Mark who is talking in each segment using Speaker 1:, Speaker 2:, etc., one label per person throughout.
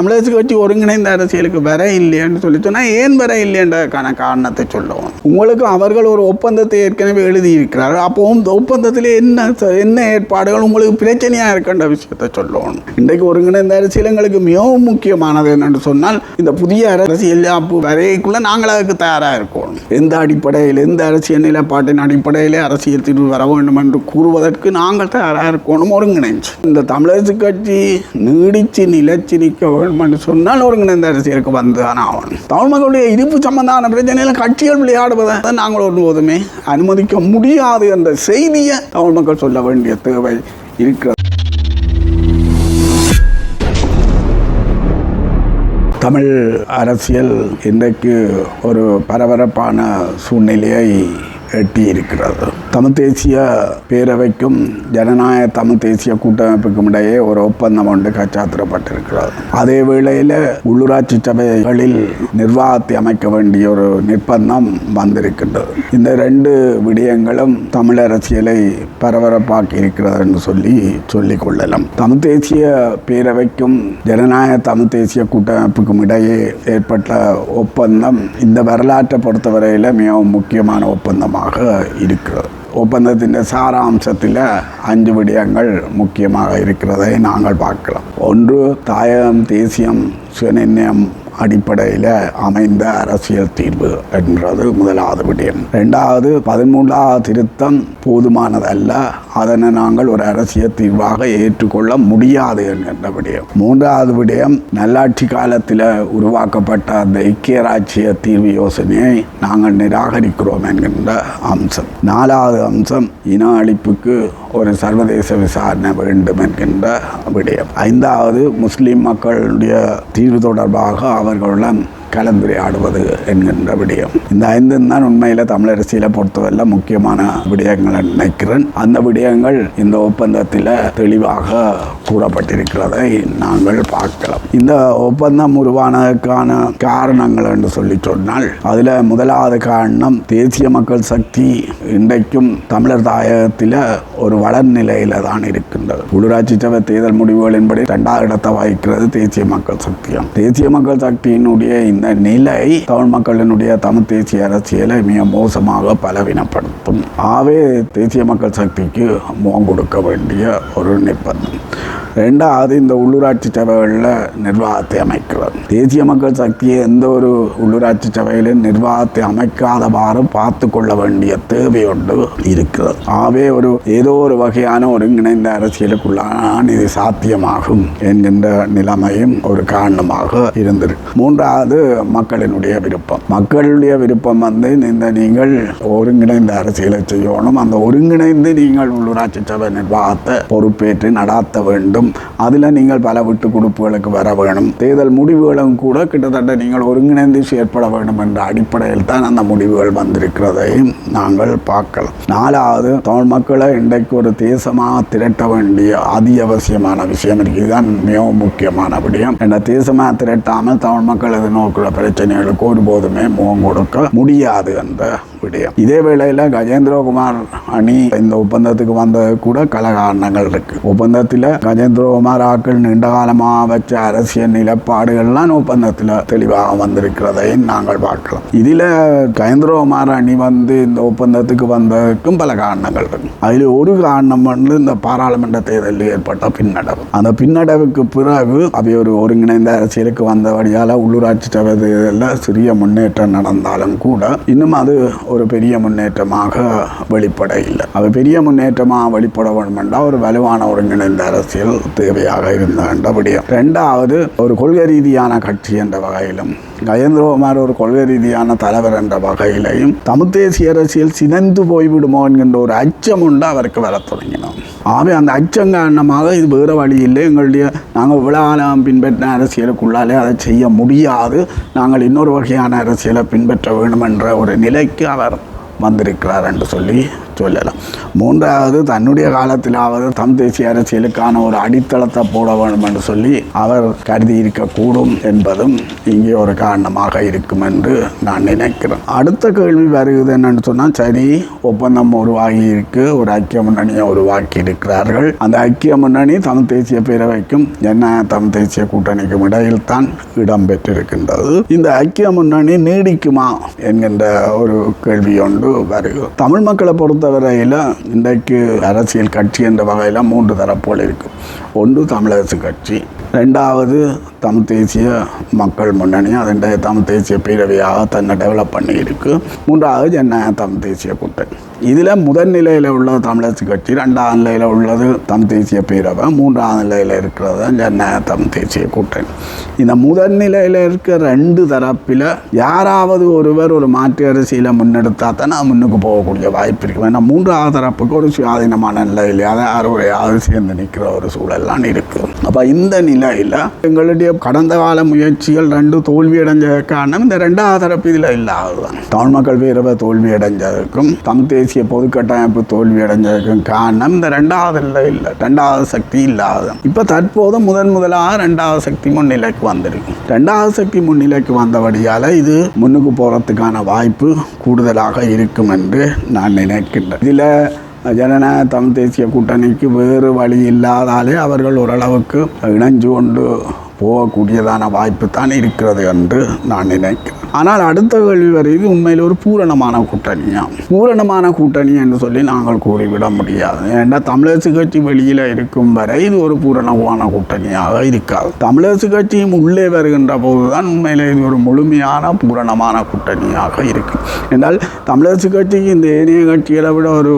Speaker 1: தமிழரசு கட்சி ஒருங்கிணைந்த அரசியலுக்கு வர இல்லையான்னு சொல்லி சொன்னால் ஏன் வர இல்லைன்றதுக்கான காரணத்தை சொல்லுவோம் உங்களுக்கு அவர்கள் ஒரு ஒப்பந்தத்தை ஏற்கனவே எழுதியிருக்கிறார்கள் அப்போவும் இந்த ஒப்பந்தத்தில் என்ன என்ன ஏற்பாடுகள் உங்களுக்கு பிரச்சனையாக இருக்கின்ற விஷயத்தை சொல்லுவோம் இன்றைக்கு ஒருங்கிணைந்த அரசியல் எங்களுக்கு மிகவும் முக்கியமானது என்னென்று சொன்னால் இந்த புதிய அரசியல் யாப்பு வரைக்குள்ள நாங்கள் அதுக்கு தயாராக இருக்கணும் எந்த அடிப்படையில் எந்த அரசியல் நிலைப்பாட்டின் அடிப்படையிலே அரசியல் தீர்வு வர வேண்டும் என்று கூறுவதற்கு நாங்கள் தயாராக இருக்கணும் ஒருங்கிணைஞ்சு. இந்த தமிழரசு கட்சி நீடிச்சு நிலைச்சு நிற்க வேண்டும். என்று சொன்னால் ஒருங்கிணைந்த அரசியலுக்கு வந்துதான் ஆகணும் தமிழ் மக்களுடைய இருப்பு சம்பந்தமான பிரச்சனையில் கட்சிகள் விளையாடுவதை நாங்கள் ஒருபோதுமே அனுமதிக்க முடியாது என்ற செய்தியை தமிழ் மக்கள் சொல்ல வேண்டிய தேவை இருக்கிறது. தமிழ் அரசியல் இன்றைக்கு ஒரு பரபரப்பான சூழ்நிலையை எட்டி இருக்கிறது தமிழ் தேசிய பேரவைக்கும் ஜனநாயக தமிழ் தேசிய கூட்டமைப்புக்கும் இடையே ஒரு ஒப்பந்தம் ஒன்று கச்சாத்திரப்பட்டிருக்கிறது. அதே வேளையில் உள்ளூராட்சி சபைகளில் நிர்வாகத்தை அமைக்க வேண்டிய ஒரு நிர்பந்தம் வந்திருக்கின்றது. இந்த ரெண்டு விடயங்களும் தமிழ் அரசியலை பரபரப்பாக்கி இருக்கிறது என்று சொல்லி சொல்லிக் கொள்ளலாம். தமிழ் தேசிய பேரவைக்கும் ஜனநாயக தமிழ் தேசிய கூட்டமைப்புக்கும் இடையே ஏற்பட்ட ஒப்பந்தம் இந்த வரலாற்றை பொறுத்தவரையில் மிகவும் முக்கியமான ஒப்பந்தமாக இருக்கிறது. ஒப்பந்தத்தின் சாராம்சத்தில் அஞ்சு விடயங்கள் முக்கியமாக இருக்கிறதை நாங்கள் பார்க்கலாம் ஒன்று தாயகம் தேசியம் சுயநிர்ணயம் அடிப்படையில் அமைந்த அரசியல் தீர்வு என்றது முதலாவது விடயம். ரெண்டாவது பதிமூன்றாவது திருத்தம் போதுமானதல்ல. அதனை நாங்கள் ஒரு அரசியல் தீர்வாக ஏற்றுக்கொள்ள முடியாது என்கின்ற விடயம். மூன்றாவது விடயம் நல்லாட்சி காலத்தில் உருவாக்கப்பட்ட அந்த ஐக்கிய ராஜ்ய தீர்வு யோசனையை நாங்கள் நிராகரிக்கிறோம் என்கின்ற அம்சம். நாலாவது அம்சம் இன அழிப்புக்கு ஒரு சர்வதேச விசாரணை வேண்டும் என்கின்ற விடயம். ஐந்தாவது முஸ்லீம் மக்களுடைய தீர்வு தொடர்பாக அவர்களுடன் கலந்துரையாடுவது என்கின்ற விடயம். இந்த ஐந்து தான் உண்மையில் தமிழரசியில் பொறுத்தவரை முக்கியமான விடயங்கள் நினைக்கிறேன். அந்த விடயங்கள் இந்த ஒப்பந்தத்தில் தெளிவாக கூறப்பட்டிருக்கிறதை நாங்கள் பார்க்கலாம். இந்த ஒப்பந்தம் உருவானதற்கான காரணங்கள் என்று சொல்லி சொன்னால் அதில் முதலாவது காரணம் தேசிய மக்கள் சக்தி இன்றைக்கும் தமிழர் தாயகத்தில் ஒரு வளர் நிலையில தான் இருக்கின்றது. உள்ளூராட்சி சபை தேர்தல் முடிவுகளின்படி இரண்டாவது இடத்தை வகிக்கிறது தேசிய மக்கள் சக்தியம் தேசிய மக்கள் சக்தியினுடைய இந்த நிலை தமிழ் மக்களினுடைய தமிழ் தேசிய அரசியலை மிக மோசமாக பலவீனப்படுத்தும். ஆவே தேசிய மக்கள் சக்திக்கு முகம் கொடுக்க வேண்டிய ஒரு நிர்பந்தம். ரெண்டாவது இந்த உள்ளூராட்சி சபைகளில் நிர்வாகத்தை அமைக்கிறது. தேசிய மக்கள் சக்தியை எந்த ஒரு உள்ளூராட்சி சபையிலும் நிர்வாகத்தை அமைக்காதவாறு பார்த்து கொள்ள வேண்டிய தேவை ஒன்று இருக்கிறது. ஆகவே ஒரு ஏதோ ஒரு வகையான ஒருங்கிணைந்த அரசியலுக்குள்ளான இது சாத்தியமாகும் என்கின்ற நிலைமையும் ஒரு காரணமாக இருந்திருக்கு மூன்றாவது மக்களினுடைய விருப்பம். மக்களுடைய விருப்பம் வந்து இந்த நீங்கள் ஒருங்கிணைந்த அரசியலை செய்யணும். அந்த ஒருங்கிணைந்து நீங்கள் உள்ளூராட்சி சபை நிர்வாகத்தை பொறுப்பேற்று நடாத்த வேண்டும். வேண்டும். அதில் நீங்கள் பல விட்டு கொடுப்புகளுக்கு வர வேணும். தேர்தல் முடிவுகளும் கூட கிட்டத்தட்ட நீங்கள் ஒருங்கிணைந்து செயற்பட வேண்டும் என்ற அடிப்படையில் தான் அந்த முடிவுகள் வந்திருக்கிறதையும் நாங்கள் பார்க்கலாம். நாலாவது தமிழ் மக்களை இன்றைக்கு ஒரு தேசமாக திரட்ட வேண்டிய அத்தியாவசியமான விஷயம். இருக்கு இதுதான் மிகவும் முக்கியமான விடயம். என்ற தேசமாக திரட்டாமல் தமிழ் மக்கள் எதிர்நோக்குள்ள பிரச்சனைகளுக்கு ஒருபோதுமே முகம் கொடுக்க முடியாது என்ற விடயம் இதே வேளையில் கஜேந்திரகுமார் அணி இந்த ஒப்பந்தத்துக்கு வந்தது கூட கல காரணங்கள் இருக்கு. ஒப்பந்தத்தில் கஜேந்திரகுமார் ஆக்கள் நீண்ட காலமாக வச்ச அரசியல் நிலப்பாடுகள்லாம் ஒப்பந்தத்தில் தெளிவாக வந்திருக்கிறதையும் நாங்கள் பார்க்கலாம் இதில் கஜேந்திரகுமார் அணி வந்து இந்த ஒப்பந்தத்துக்கு வந்ததுக்கும் பல காரணங்கள் இருக்கு. அதில் ஒரு காரணம் வந்து இந்த பாராளுமன்ற தேர்தலில் ஏற்பட்ட பின்னடைவு. அந்த பின்னடைவுக்கு பிறகு அவை ஒரு ஒருங்கிணைந்த அரசியலுக்கு வந்தபடியால் உள்ளூராட்சி சபை தேர்தலில் சிறிய முன்னேற்றம் நடந்தாலும் கூட இன்னும் அது ஒரு பெரிய முன்னேற்றமாக வெளிப்பட இல்லை. அது பெரிய முன்னேற்றமாக வெளிப்பட வேண்டும் என்றால் ஒரு வலுவான ஒருங்கிணைந்த அரசியல் தேவையாக இருந்த விடயம் ரெண்டாவது ஒரு கொள்கை ரீதியான கட்சி என்ற வகையிலும் கஜேந்திரகுமார் ஒரு கொள்கை ரீதியான தலைவர் என்ற வகையிலையும் தமிழ் தேசிய அரசியல் சிதைந்து போய்விடுமோ என்கின்ற ஒரு அச்சம் உண்டு அவருக்கு வர தொடங்கினோம். ஆகவே அந்த அச்சம் காரணமாக இது வேறு வழி இல்லை. எங்களுடைய நாங்கள் விழாலம் பின்பற்றின அரசியலுக்குள்ளாலே அதை செய்ய முடியாது. நாங்கள் இன்னொரு வகையான அரசியலை பின்பற்ற வேண்டும் என்ற ஒரு நிலைக்கு அவர் வந்திருக்கிறார் என்று சொல்லி சொல்லலாம். மூன்றாவது தன்னுடைய காலத்திலாவது தம் தேசிய அரசியலுக்கான ஒரு அடித்தளத்தை போட வேண்டும் என்று சொல்லி அவர் கருதி இருக்கக்கூடும் என்பதும் இங்கே ஒரு காரணமாக இருக்கும் என்று நான் நினைக்கிறேன். அடுத்த கேள்வி வருகிறது என்னன்னு சொன்னால் சரி ஒப்பந்தம் உருவாகி இருக்கு ஒரு ஐக்கிய முன்னணியை உருவாக்கி இருக்கிறார்கள் அந்த ஐக்கிய முன்னணி தமிழ் தேசிய பேரவைக்கும் என்ன தமிழ் தேசிய கூட்டணிக்கும் இடையில் தான் இடம்பெற்றிருக்கின்றது இந்த ஐக்கிய முன்னணி நீடிக்குமா என்கின்ற ஒரு கேள்வி ஒன்று வருகிறது. தமிழ் மக்களை பொறுத்த பொறுத்தவரையில் இன்றைக்கு அரசியல் கட்சி என்ற வகையில் மூன்று தரப்புகள் இருக்கும் ஒன்று தமிழரசு கட்சி ரெண்டாவது தமிழ் தேசிய மக்கள் முன்னணி அதன் தமிழ் தேசிய பேரவையாக தன்னை டெவலப் பண்ணி இருக்குது மூன்றாவது என்ன தமிழ் தேசிய கூட்டணி. இதில் முதல் நிலையில் உள்ள தமிழரசு கட்சி ரெண்டாவது நிலையில் உள்ளது தமிழ் தேசிய பேரவை மூன்றாவது நிலையில் இருக்கிறது தான் ஜனநாயக தமிழ் தேசிய கூட்டணி. இந்த முதல் நிலையில் இருக்க ரெண்டு தரப்பில் யாராவது ஒருவர் ஒரு மாற்று அரசியலை முன்னெடுத்தா தானே முன்னுக்கு போகக்கூடிய வாய்ப்பு இருக்கும். ஏன்னா மூன்றாவது தரப்புக்கு ஒரு சுயாதீனமான நிலையில் அதை யாரோடையாவது சேர்ந்து நிற்கிற ஒரு சூழல்லாம் இருக்குது அப்போ இந்த நிலையில் எங்களுடைய கடந்த கால முயற்சிகள் ரெண்டு தோல்வி காரணம் இந்த ரெண்டாவது தரப்பு இதில் இல்லாததுதான். தமிழ் மக்கள் பேரவை தோல்வி அடைஞ்சதுக்கும் தமிழ் தேசிய பொது கட்டமைப்பு தோல்வி அடைஞ்சதுக்கும் காரணம் இந்த ரெண்டாவது இல்லை இல்லை ரெண்டாவது சக்தி இல்லாதது இப்போ தற்போது முதன் முதலாக ரெண்டாவது சக்தி முன்னிலைக்கு வந்திருக்கு. ரெண்டாவது சக்தி முன்னிலைக்கு வந்தபடியால் இது முன்னுக்கு போகிறதுக்கான வாய்ப்பு கூடுதலாக இருக்கும் என்று நான் நினைக்கின்றேன். இதில் ஜனநாயக தமிழ் தேசிய கூட்டணிக்கு வேறு வழி இல்லாதாலே அவர்கள் ஓரளவுக்கு இணைஞ்சு கொண்டு போகக்கூடியதான வாய்ப்பு தான் இருக்கிறது என்று நான் நினைக்கிறேன். ஆனால் அடுத்த கேள்வி வருது உண்மையில் ஒரு பூரணமான கூட்டணியா? பூரணமான கூட்டணி என்று சொல்லி நாங்கள் கூறிவிட முடியாது. ஏன்னா தமிழரசு கட்சி வெளியில் இருக்கும் வரை இது ஒரு பூரணமான கூட்டணியாக இருக்காது. தமிழரசு கட்சியும் உள்ளே வருகின்ற போதுதான் உண்மையில் இது ஒரு முழுமையான பூரணமான கூட்டணியாக இருக்கும் என்றால் தமிழரசு கட்சிக்கு இந்த ஏனைய கட்சிகளை விட ஒரு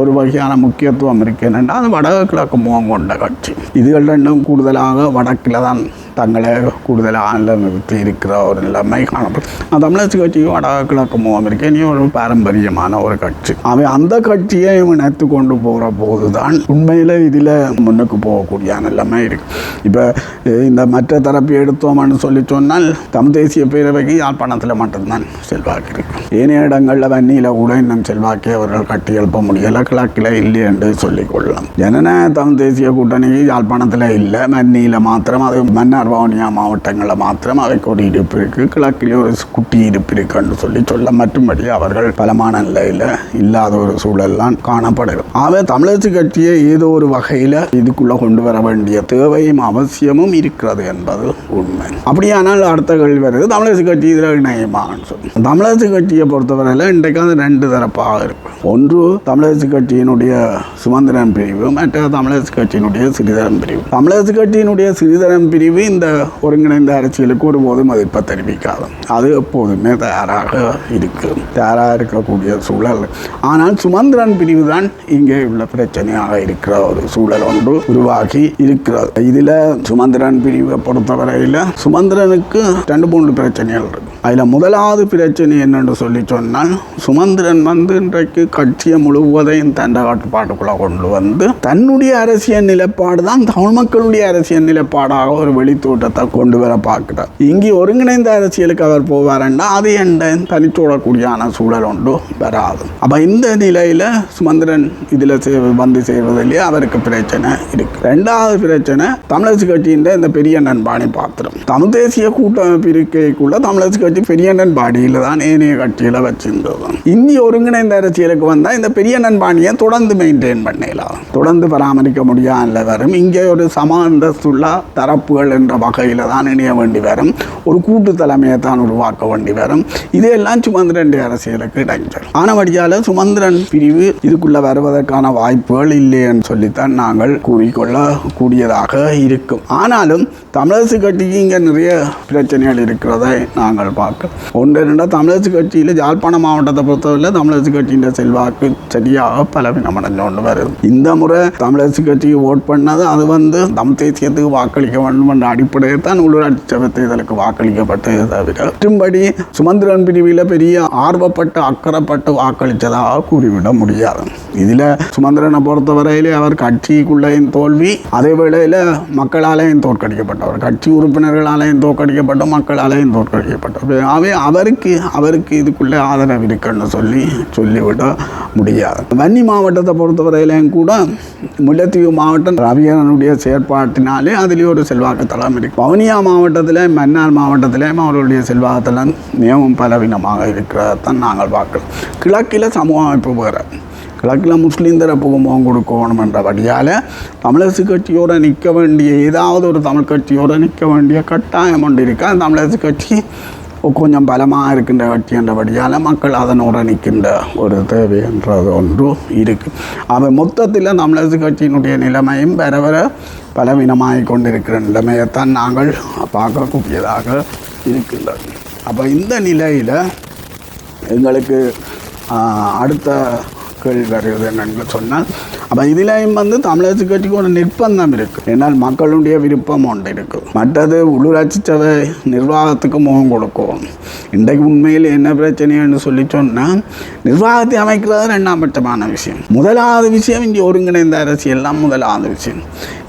Speaker 1: ஒரு வகையான முக்கியத்துவம் இருக்கு. என்னென்னா அது வடக்கு கிழக்கு முகம் கொண்ட கட்சி. இதுகள் ரெண்டும் கூடுதலாக வடக்கில் தான் தங்களை கூடுதலாக நிறுத்தி இருக்கிற ஒரு நிலைமை காணப்படும் தமிழர் கட்சியும் வடக்கு கிழக்கு முகம் இனி ஒரு பாரம்பரியமான ஒரு கட்சி. அவன் அந்த கட்சியை இணைத்து கொண்டு போகிற போது தான் உண்மையில் இதில் முன்னுக்கு போகக்கூடிய நிலைமை இருக்கு. இப்போ இந்த மற்ற தரப்பு எடுத்தோம்னு சொல்லி சொன்னால் தமிழ் தேசிய பேரவைக்கு யாழ்ப்பாணத்தில் மட்டும்தான் செல்வாக்கு இருக்கு. ஏனைய இடங்களில் வன்னியில் கூட இன்னும் செல்வாக்கி அவர்கள் கட்டி எழுப்ப முடியலை கிழக்கில் இல்லை என்று சொல்லிக் கொள்ளலாம். ஜனநாயக தமிழ் தேசிய கூட்டணி யாழ்ப்பாணத்தில் இல்லை வன்னியில் மாத்திரம் அது மன்னர் வவுனியா மாவட்டங்களில் மாத்திரம் அவை ஒரு இருப்பு இருக்கு கிழக்கிலே ஒரு குட்டி இருப்பு இருக்குன்னு சொல்லி சொல்ல மற்றும்படி அவர்கள் பலமான நிலையில் இல்லாத ஒரு சூழல்லாம் காணப்படுகிறது. ஆகவே தமிழரசு கட்சியை ஏதோ ஒரு வகையில் இதுக்குள்ளே கொண்டு வர வேண்டிய தேவையும் அவசியமும் இருக்கிறது என்பது உண்மை. அப்படியானால் அடுத்த கேள்வி வருது தமிழரசு கட்சி இதில் இணையமான்னு சொல்லி. தமிழரசு கட்சியை பொறுத்தவரையில் இன்றைக்கு அது ரெண்டு தரப்பாக இருக்கும் ஒன்று தமிழரசு கட்சியினுடைய சுமந்திரன் பிரிவு மற்ற தமிழரசு கட்சியினுடைய சிறிதரன் பிரிவு. தமிழரசு கட்சியினுடைய சிறிதரன் பிரிவு இந்த ஒருங்கிணைந்த அரசியலுக்கு ஒருபோதும் மதிப்பை தெரிவிக்காது. அது எப்போதுமே தயாராக இருக்கும் தயாராக இருக்கக்கூடிய சூழல். ஆனால் சுமந்திரன் பிரிவு தான் இங்கே உள்ள பிரச்சனையாக இருக்கிற ஒரு சூழல் ஒன்று உருவாகி இருக்கிறது. இதில் சுமந்திரன் பிரிவை பொறுத்தவரையில் சுமந்திரனுக்கு ரெண்டு மூன்று பிரச்சனைகள் இருக்கும் அதில் முதலாவது பிரச்சனை என்னென்று சொல்லி சொன்னால் சுமந்திரன் வந்து இன்றைக்கு கட்சியை முழுவதையும் தண்ட கட்டுப்பாட்டுக்குள்ளே கொண்டு வந்து தன்னுடைய அரசியல் நிலைப்பாடு தான் தமிழ் மக்களுடைய அரசியல் நிலைப்பாடாக ஒரு வெளி தோட்டத்தை கொண்டு வர பார்க்கிறார். இங்கே ஒருங்கிணைந்த அரசியலுக்கு அவர் போவாரண்டா அது என்ன தனிச்சோடக்கூடியான சூழல் ஒன்று வராது. அப்போ இந்த நிலையில் சுமந்திரன் இதில் வந்து செய்வதிலேயே அவருக்கு பிரச்சனை இருக்கு. ரெண்டாவது பிரச்சனை தமிழரசு கட்சியின் இந்த பெரிய நண்பாணி பாத்திரம். தமிழ் தேசிய கூட்டமைப்பு இருக்கைக்குள்ள தமிழரசு கட்சி பெரிய நண்பாடியில் தான் ஏனைய கட்சியில் வச்சிருந்தது. இந்திய ஒருங்கிணைந்த அரசியலுக்கு வந்தால் இந்த பெரிய நண்பாணியை தொடர்ந்து மெயின்டைன் பண்ணலாம். தொடர்ந்து பராமரிக்க முடியாமல் வரும் இங்கே ஒரு சம அந்தஸ்துள்ள தரப்புகள் என்ற வகையில் தான் இணைய வேண்டி வரும். ஒரு கூட்டு தலைமையை தான் உருவாக்க வேண்டி வரும். இதையெல்லாம் சுமந்திரன் அரசியலுக்கு இடைஞ்சல். ஆனபடியால் சுமந்திரன் பிரிவு இதுக்குள்ளே வருவதற்கான வாய்ப்புகள் இல்லைன்னு சொல்லித்தான் நாங்கள் கூறிக்கொள்ள கூடியதாக இருக்கும். ஆனாலும் தமிழரசு கட்சிக்கு இங்கே நிறைய பிரச்சனைகள் இருக்கிறதை நாங்கள் பார்க்கிறோம். ஒன்று ரெண்டா தமிழரசு கட்சியில் யாழ்ப்பாண மாவட்டத்தை பொறுத்தவரை தமிழரசு கட்சியின் செல்வாக்கு சரியாக பலவீனம் அடைஞ்சு கொண்டு வருது. இந்த முறை தமிழரசு கட்சிக்கு ஓட் பண்ணது அது வந்து தமிழ் தேசியத்துக்கு வாக்களிக்க வேண்டும் என்ற தான் உள்ளூராட்சி சபை தேர்தலுக்கு வாக்களிக்கப்பட்டது தவிர மற்றும்படி சுமந்திரன் பிரிவில் பெரிய ஆர்வப்பட்டு அக்கறைப்பட்டு வாக்களித்ததாக கூறிவிட முடியாது. இதில் சுமந்திரனை பொறுத்தவரையிலே அவர் கட்சிக்குள்ளேயும் தோல்வி அதே வேளையில் மக்களாலேயும் தோற்கடிக்கப்பட்டவர் கட்சி உறுப்பினர்களாலேயும் தோற்கடிக்கப்பட்ட மக்களாலேயும் தோற்கடிக்கப்பட்டவர் அவை அவருக்கு அவருக்கு இதுக்குள்ளே ஆதரவு இருக்குன்னு சொல்லி சொல்லிவிட முடியாது. வன்னி மாவட்டத்தை பொறுத்தவரையிலையும் கூட முல்லைத்தீவு மாவட்டம் ரவியனுடைய செயற்பாட்டினாலே அதிலே ஒரு செல்வாக்கு தளம் இருக்கு. வவுனியா மாவட்டத்தில் மன்னார் மாவட்டத்திலேயும் அவர்களுடைய செல்வாக்கு மிகவும் பலவீனமாக இருக்கிறதான் நாங்கள் பார்க்கலாம் கிழக்கில் சமூக அமைப்பு வேறு. கிழக்கில் முஸ்லீம் தரப்புக்கு முகம் கொடுக்கணும் என்றபடியால் தமிழரசு கட்சியோடு நிற்க வேண்டிய ஏதாவது ஒரு தமிழ் கட்சியோடு நிற்க வேண்டிய கட்டாயம் ஒன்று இருக்கு. அந்த தமிழரசு கட்சி கொஞ்சம் பலமாக இருக்கின்ற கட்சி என்றபடியால் மக்கள் அதனோட நிற்கின்ற ஒரு தேவை என்றது ஒன்று இருக்குது அவை மொத்தத்தில் தமிழரசு கட்சியினுடைய நிலைமையும் வர வர பலவீனமாக கொண்டிருக்கிற நிலைமையைத்தான் நாங்கள் பார்க்கக்கூடியதாக இருக்கின்றது. அப்போ இந்த நிலையில் எங்களுக்கு அடுத்த கேள்வி வருகிறது என்னன்னு சொன்னால் அப்போ இதிலையும் வந்து தமிழரசு கட்சிக்கு ஒரு நிர்பந்தம் இருக்குது ஏன்னால் மக்களுடைய விருப்பம் ஒன்று இருக்குது மற்றது உள்ளூராட்சி சபை நிர்வாகத்துக்கு முகம் கொடுக்கும். இன்றைக்கு உண்மையில் என்ன பிரச்சனைன்னு சொல்லி சொன்னால் நிர்வாகத்தை அமைக்கிறது ரெண்டாம் பட்சமான விஷயம். முதலாவது விஷயம் இங்கே ஒருங்கிணைந்த அரசியல் தான் முதலாவது விஷயம்.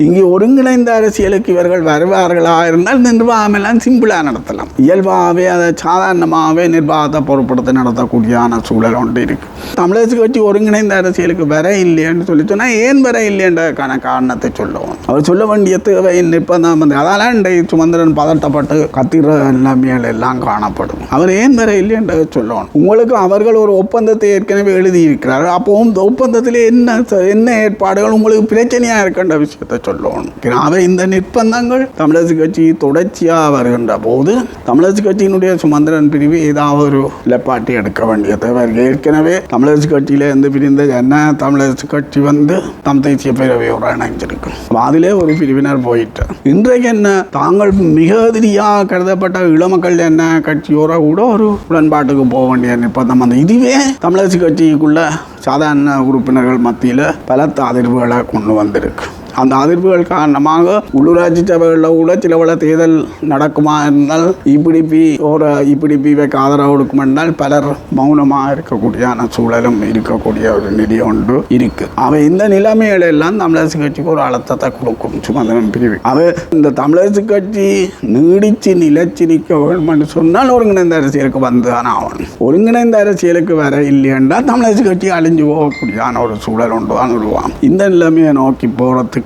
Speaker 1: இங்கே ஒருங்கிணைந்த அரசியலுக்கு இவர்கள் வருவார்களாக இருந்தால் நிர்வாகம் எல்லாம் சிம்பிளாக நடத்தலாம். இயல்பாகவே அதை சாதாரணமாகவே நிர்வாகத்தை பொருட்படுத்தி நடத்தக்கூடியான சூழல் ஒன்று இருக்குது தமிழரசு கட்சி ஒருங்கிணைந்த அரசியலுக்கு வர இல்லைன்னு சொல்லி சொன்னால் ஏன் வர இல்லைன்றதுக்கான காரணத்தை சொல்லுவோம். அவர் சொல்ல வேண்டிய தேவை நிற்பதான் வந்து அதெல்லாம் இன்றைய சுமந்திரன் பதட்டப்பட்டு கத்திர நிலைமைகள் எல்லாம் காணப்படும். அவர் ஏன் வர இல்லைன்றதை சொல்லணும் உங்களுக்கு அவர்கள் ஒரு ஒப்பந்தத்தை ஏற்கனவே எழுதியிருக்கிறார் அப்போவும் இந்த ஒப்பந்தத்தில் என்ன என்ன ஏற்பாடுகள் உங்களுக்கு பிரச்சனையாக இருக்கின்ற விஷயத்தை சொல்லணும் அவை இந்த நிர்பந்தங்கள் தமிழரசு கட்சி தொடர்ச்சியாக வருகின்ற போது தமிழரசு கட்சியினுடைய சுமந்திரன் பிரிவு ஏதாவது ஒரு நிலப்பாட்டை எடுக்க வேண்டிய தேவை ஏற்கனவே தமிழரசு கட்சியிலேருந்து பிரிந்த என்ன தமிழரசு கட்சி வந்து வந்து தம் தேசிய பேரவையோடு இணைஞ்சிருக்கு அதிலே ஒரு பிரிவினர் போயிட்டு இன்றைக்கு என்ன தாங்கள் மிக எதிரியாக கருதப்பட்ட இளமக்கள் என்ன கட்சியோட கூட ஒரு உடன்பாட்டுக்கு போக வேண்டிய நிர்பந்தம் அந்த இதுவே தமிழரசு கட்சிக்குள்ள சாதாரண உறுப்பினர்கள் மத்தியில் பலத்த அதிர்வுகளை கொண்டு வந்திருக்கு. அந்த அதிர்வுகள் காரணமாக உள்ளூராட்சி சபைகளில் கூட சிலவள தேர்தல் நடக்குமா இருந்தால் இப்பிடிப்பி ஒரு இப்பிடிப்பிவைக்கு ஆதரவு கொடுக்கும் என்றால் பலர் மௌனமாக இருக்கக்கூடியான சூழலும் இருக்கக்கூடிய ஒரு நிதி ஒன்று இருக்கு. அவை இந்த நிலைமைகள் எல்லாம் தமிழரசு கட்சிக்கு ஒரு அழுத்தத்தை கொடுக்கும் சுமந்திரன் பிரிவு. அவை இந்த தமிழரசு கட்சி நீடிச்சு நிலச்சி நிற்க வேண்டும் என்று சொன்னால் ஒருங்கிணைந்த அரசியலுக்கு வந்துதான் ஆகணும். ஒருங்கிணைந்த அரசியலுக்கு வர இல்லையென்றால் தமிழரசு கட்சி அழிஞ்சு போகக்கூடியான ஒரு சூழல் ஒன்று தான் உருவாகும். இந்த நிலைமையை நோக்கி போகிறதுக்கு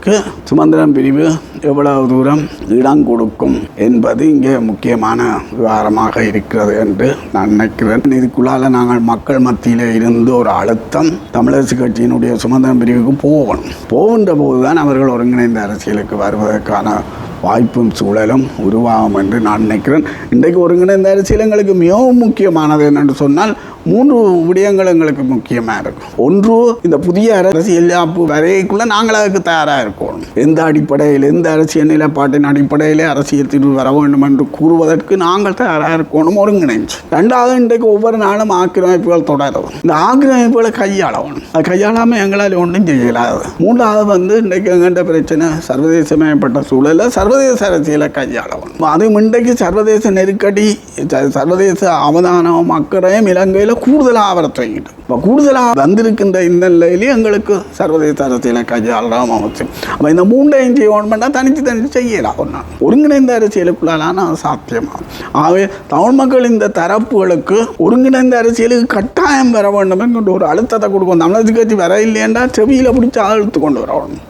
Speaker 1: சுமந்திரம் பிரிவு எவ்வளவு தூரம் இடம் கொடுக்கும் என்பது இங்கே முக்கியமான விவகாரமாக இருக்கிறது என்று நான் நினைக்கிறேன். இதுக்குள்ளால நாங்கள் மக்கள் மத்தியில் இருந்து ஒரு அழுத்தம் தமிழரசு கட்சியினுடைய சுமந்திரம் பிரிவுக்கு போகணும். போகின்ற போதுதான் அவர்கள் ஒருங்கிணைந்த அரசியலுக்கு வருவதற்கான வாய்ப்பும் சூழலும் உருவாகும் என்று நான் நினைக்கிறேன். இன்றைக்கு ஒருங்கிணைந்த அரசியல் எங்களுக்கு மிகவும் முக்கியமானது என்னென்று சொன்னால் மூன்று விடயங்கள் எங்களுக்கு முக்கியமாக இருக்கும். ஒன்று இந்த புதிய அரசியல் யாப்பு வரைக்குள்ளே நாங்கள் அதுக்கு தயாராக இருக்கணும். எந்த அடிப்படையில் எந்த அரசியல் நிலைப்பாட்டின் அடிப்படையிலே அரசியல் தீர்வு வர வேண்டும் என்று கூறுவதற்கு நாங்கள் தயாராக இருக்கணும் ஒருங்கிணைஞ்சு. ரெண்டாவது இன்றைக்கு ஒவ்வொரு நாளும் ஆக்கிரமிப்புகள் தொடரும் இந்த ஆக்கிரமிப்புகளை கையாளணும் அது கையாளாமல் எங்களால் ஒன்றும் செய்யலாது. மூன்றாவது வந்து இன்றைக்கு எங்கள்கிட்ட பிரச்சனை சர்வதேசமயப்பட்ட சூழலில் சர்வதேச அரசியலை கையாளணும் அதுவும் இன்றைக்கு சர்வதேச நெருக்கடி சர்வதேச அவதானம் அக்கறையும் இலங்கையில் கூடுதலாக வர தொடங்கிட்டு இப்போ கூடுதலாக வந்திருக்கின்ற இந்த நிலையிலேயே எங்களுக்கு சர்வதேச அரசியலை கையாளலாம் அவசியம். அப்போ இந்த மூண்டையும் செய்யணும்னா தனித்து தனித்து செய்யலாம் ஒரு ஒருங்கிணைந்த அரசியலுக்குள்ளாலான சாத்தியமாகும். ஆகவே தமிழ் மக்கள் இந்த தரப்புகளுக்கு ஒருங்கிணைந்த அரசியலுக்கு கட்டாயம் வர வேண்டும் என்கின்ற ஒரு அழுத்தத்தை கொடுக்கும். தமிழக கட்சி வர இல்லையென்றால் செவியில் பிடிச்சி அழுத்து கொண்டு வரணும்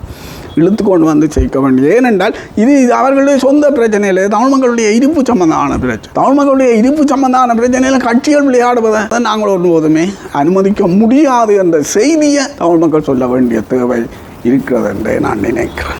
Speaker 1: இழுத்து கொண்டு வந்து சேர்க்க வேண்டியது ஏனென்றால் இது அவர்களுடைய சொந்த பிரச்சனையில் தமிழ் மக்களுடைய இருப்பு சம்பந்தமான பிரச்சனை. தமிழ் மக்களுடைய இருப்பு சம்பந்தமான பிரச்சனையில் கட்சிகள் விளையாடுவதை நாங்கள் ஒருபோதுமே அனுமதிக்க முடியாது என்ற செய்தியை தமிழ் மக்கள் சொல்ல வேண்டிய தேவை இருக்கிறது என்றே நான் நினைக்கிறேன்.